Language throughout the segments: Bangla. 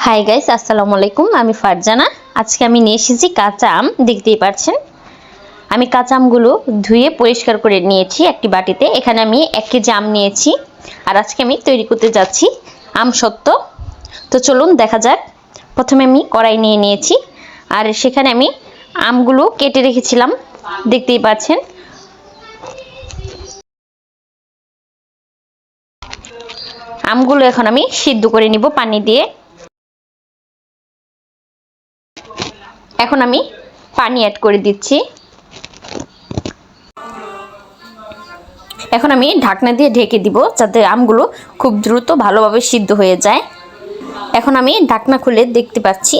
হাই গাইস আসসালামু আলাইকুম। আমি ফারজানা। আজকে আমি নিয়ে এসেছি কাঁচা আম। দেখতেই পাচ্ছেন আমি কাঁচা আমগুলো ধুয়ে পরিষ্কার করে নিয়েছি একটি বাটিতে। এখানে আমি এক কেজি আম নিয়েছি। আর আজকে আমি তৈরি করতে যাচ্ছি আম সত্য। তো চলুন দেখা যাক। প্রথমে আমি কড়াই নিয়ে নিয়েছি। আর সেখানে আমি আমগুলো কেটে রেখেছিলাম। দেখতেই পাচ্ছেন। আমগুলো এখন আমি সিদ্ধ করে নিব পানি দিয়ে। এখন আমি পানি অ্যাড করে দিচ্ছি। এখন আমি ঢাকনা দিয়ে ঢেকে দিব যাতে আমগুলো খুব দ্রুত ভালোভাবে সিদ্ধ হয়ে যায়। এখন আমি ঢাকনা খুলে দেখতে পাচ্ছি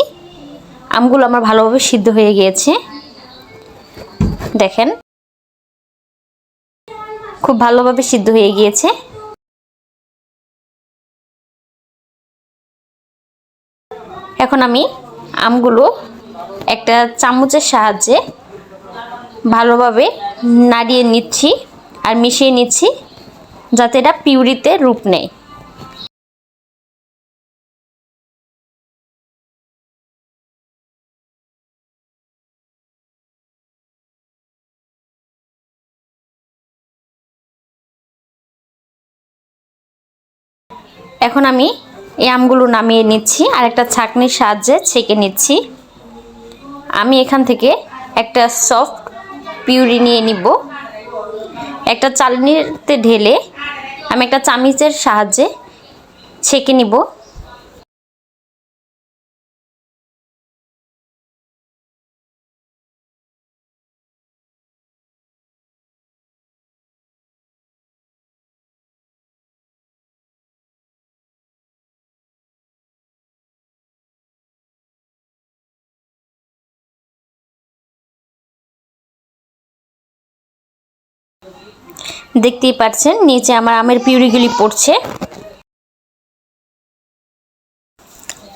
আমগুলো আমার ভালোভাবে সিদ্ধ হয়ে গিয়েছে। দেখেন, খুব ভালোভাবে সিদ্ধ হয়ে গিয়েছে। এখন আমি আমগুলো একটা চামচের সাহায্যে ভালোভাবে নাড়িয়ে নিচ্ছি আর মিশিয়ে নিচ্ছি যাতে এটা পিউরিতে রূপ নেয়। এখন আমি এই আমগুলো নামিয়ে নিচ্ছি আর একটা ছাঁকনির সাহায্যে ছেঁকে নিচ্ছি। আমি এখান থেকে একটা সফট পিউরি নিয়ে নিব। একটা চালনিতে ঢেলে আমি একটা চামিচের সাহায্যে ছেঁকে নিব। দেখতেই পাচ্ছেন, নিচে আমার আমের পিউরিগুলি পড়ছে।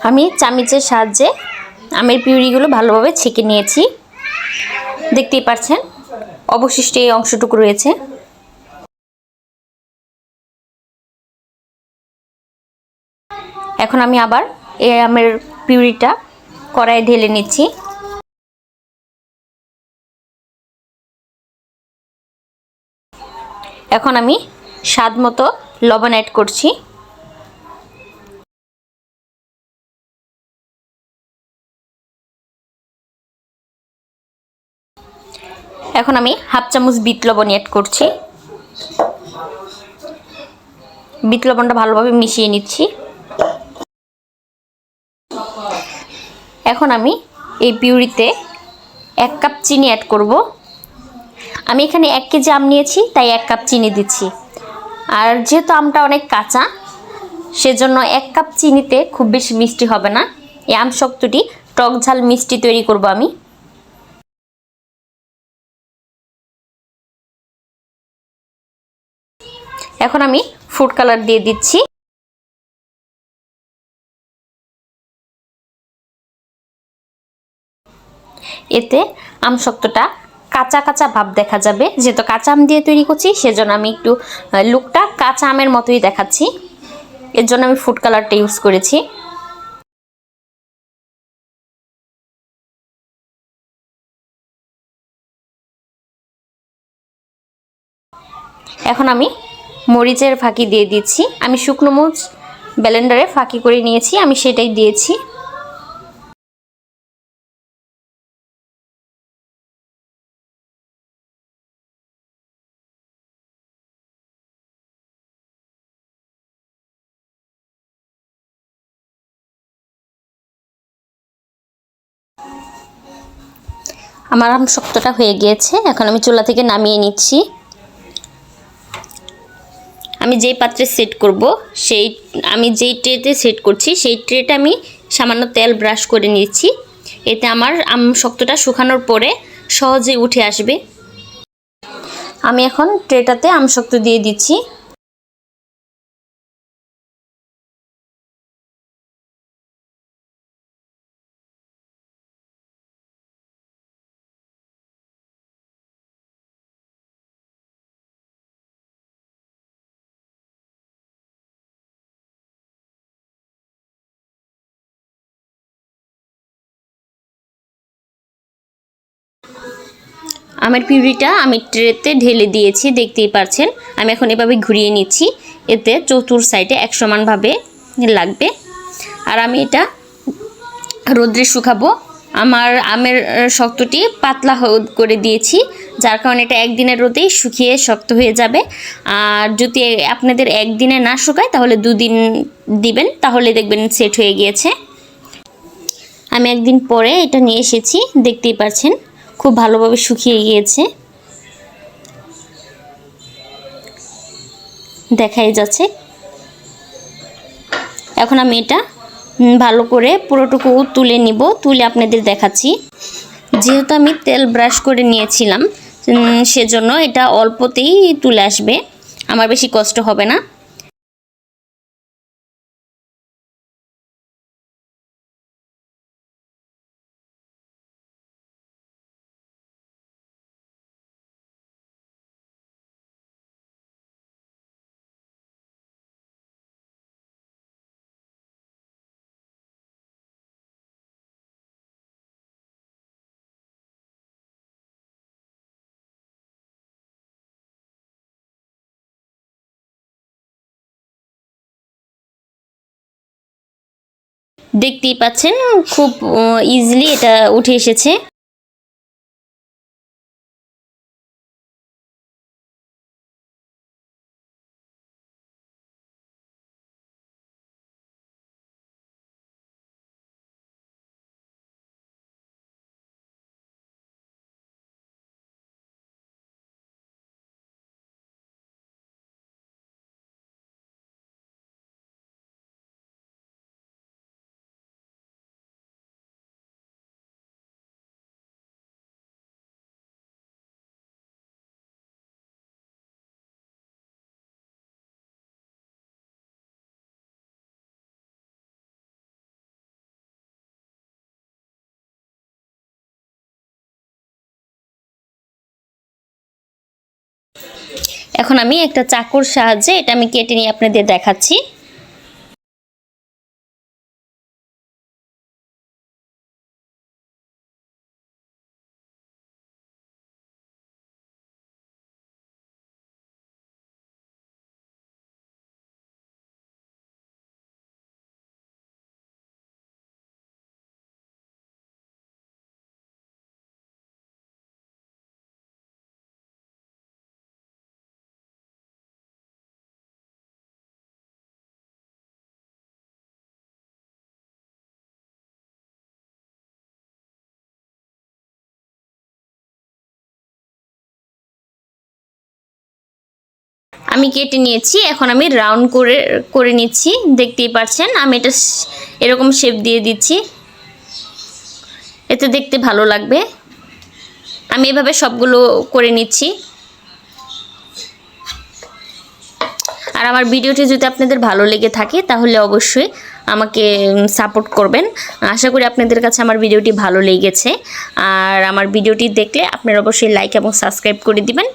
আমি চামিচের সাহায্যে আমের পিউরিগুলো ভালোভাবে ছেঁকে নিয়েছি। দেখতেই পাচ্ছেন, অবশিষ্ট এই অংশটুকু রয়েছে। এখন আমি আবার এই আমের পিউরিটা কড়াই ঢেলে নিচ্ছি। এখন আমি স্বাদ মতো লবণ অ্যাড করছি। এখন আমি হাফ চামচ বিট লবণ অ্যাড করছি। বিট লবণটা ভালোভাবে মিশিয়ে নিচ্ছি। এখন আমি এই পিউরিতে এক কাপ চিনি অ্যাড করব। আমি এখানে এক কেজি আম নিয়েছি, তাই এক কাপ চিনি দিচ্ছি। আর যেহেতু আমটা অনেক কাঁচা, সেজন্য এক কাপ চিনিতে খুব বেশি মিষ্টি হবে না। এই আম শক্তটি টক ঝাল মিষ্টি তৈরি করব আমি। এখন আমি ফুড কালার দিয়ে দিচ্ছি। এতে আম শক্তটা কাঁচা কাঁচা ভাব দেখা যাবে। যেহেতু কাঁচা আম দিয়ে তৈরি করছি, সেজন্য আমি একটু লুকটা কাঁচা আমের মতোই দেখাচ্ছি। এর জন্য আমি ফুড কালারটা ইউজ করেছি। এখন আমি মরিচের ফাঁকি দিয়ে দিচ্ছি। আমি শুকনো মরিচ ব্যালেন্ডারে ফাঁকি করে নিয়েছি, আমি সেটাই দিয়েছি। আমার আম শক্তটা হয়ে গিয়েছে। এখন আমি চুলা থেকে নামিয়ে নিচ্ছি। আমি যেই পাত্রে সেট করব, সেই, আমি যেই ট্রেতে সেট করছি, সেই ট্রেটা আমি সামান্য তেল ব্রাশ করে নিচ্ছি। এতে আমার আম শক্তটা শুকানোর পরে সহজে উঠে আসবে। আমি এখন ট্রেটাতে আম শক্ত দিয়ে দিচ্ছি। আমের পিউরিটা আমি ট্রেতে ঢেলে দিয়েছি, দেখতেই পারছেন। আমি এখন এভাবে ঘুরিয়ে নিচ্ছি। এতে চতুর সাইডে এক সমানভাবে লাগবে। আর আমি এটা রোদ্রে শুকাবো। আমার আমের শক্তটি পাতলা করে দিয়েছি, যার কারণে এটা একদিনের রোদেই শুকিয়ে শক্ত হয়ে যাবে। আর যদি আপনাদের একদিনে না শুকায়, তাহলে দুদিন দিবেন, তাহলে দেখবেন সেট হয়ে গিয়েছে। আমি একদিন পরে এটা নিয়ে এসেছি, দেখতেই পাচ্ছেন খুব ভালোভাবে শুকিয়ে গিয়েছে। দেখাই যাচ্ছে। এখন আমি এটা ভালো করে পুরোটুকু তুলে নিব, তুলে আপনাদের দেখাচ্ছি। যেহেতু আমি তেল ব্রাশ করে নিয়েছিলাম সেজন্য এটা অল্পতেই তুলে আসবে। আমার বেশি কষ্ট হবে না। দেখতেই পাচ্ছেন খুব ইজিলি এটা উঠে এসেছে। এখন আমি একটা চাকুর সাহায্যে এটা আমি কেটে নিয়ে আপনাদের দেখাচ্ছি। আমি কেটে নিয়েছি, এখন আমি রাউন্ড করে করে নিচ্ছি। দেখতেই পাচ্ছেন আমি এটা এরকম শেপ দিয়ে দিচ্ছি। এতে দেখতে ভালো লাগবে। আমি এভাবে সবগুলো করে নিচ্ছি। আর আমার ভিডিওটি যদি আপনাদের ভালো লেগে থাকে, তাহলে অবশ্যই আমাকে সাপোর্ট করবেন। আশা করি আপনাদের কাছে আমার ভিডিওটি ভালো লেগেছে। আর আমার ভিডিওটি দেখলে আপনারা অবশ্যই লাইক এবং সাবস্ক্রাইব করে দিবেন।